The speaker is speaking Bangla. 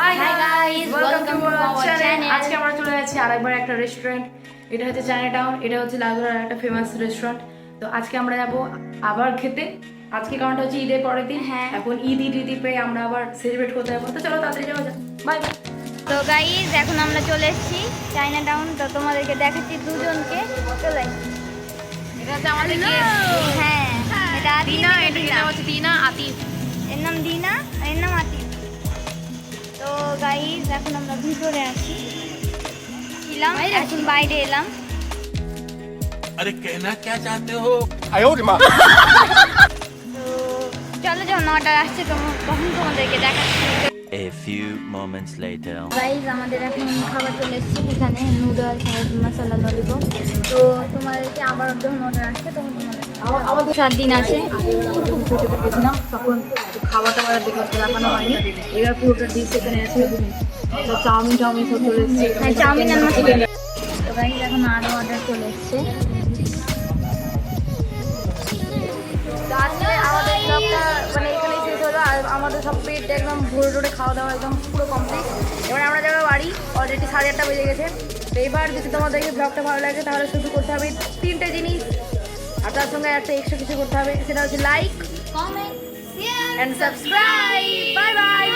Hi guys welcome to our channel আজকে আমরা চলে যাচ্ছি আরেকবার একটা রেস্টুরেন্ট এটা হচ্ছে চায়না টাউন এটা হচ্ছে লাগুরার একটা ফেমাস রেস্টুরেন্ট তো আজকে আমরা যাব আবার খেতে। আজকে কারণটা হচ্ছে ঈদের পরের দিন। হ্যাঁ। এখন ঈদ ঈদ ঈদ পেয়ে আমরা আবার সেলিব্রেট করতে যাব। তো চলো তাড়াতাড়ি যাওয়া যাক। বাই তো গাইজ এখন আমরা চলে এসেছি চাইনা টাউন তো তোমাদেরকে দেখাচ্ছি দুজনকে। চলে। এটা হচ্ছে আমাদের হ্যাঁ এটা দিনা এটা হচ্ছে দিনা আতিফ। এর নাম দিনা এর নাম এখন আমরা ভিতরে আছি ছিলাম এখন বাইরে এলাম। আরে কেনা কে চাতে হো? আয় ওরে মা। তো চলো যখন অর্ডার আসছে তখন তখন তোমাদেরকে দেখাচ্ছি। A few moments later. Guys আমাদের এখন খাবার চলে এসেছে এখানে নুডলস আর মশলা ললিপপ তো তোমাদেরকে আবার যখন অর্ডার আসছে তখন তোমাদের সাত দিন আছে। গেছিলাম তখন খাবার টাবার দেখে দেখানো হয়নি। এবার পুরোটা ডিশ এখানে আছে। তো চাউমিন টাউমিন সব চলে এসেছে। হ্যাঁ চাউমিন আর মশলা তো গাইজ এখন আরও অর্ডার চলে এসছে। সব পেট একদম ভরে ভরে খাওয়া দাওয়া একদম পুরো কমপ্লিট এবার আমরা যাব বাড়ি অলরেডি সাড়ে আটটা বেজে গেছে। তো এবার যদি তোমাদেরকে ব্লগটা ভালো লাগে তাহলে শুধু করতে হবে তিনটে জিনিস। আর তার সঙ্গে একটা এক্সট্রা কিছু করতে হবে সেটা হচ্ছে like comment and subscribe bye bye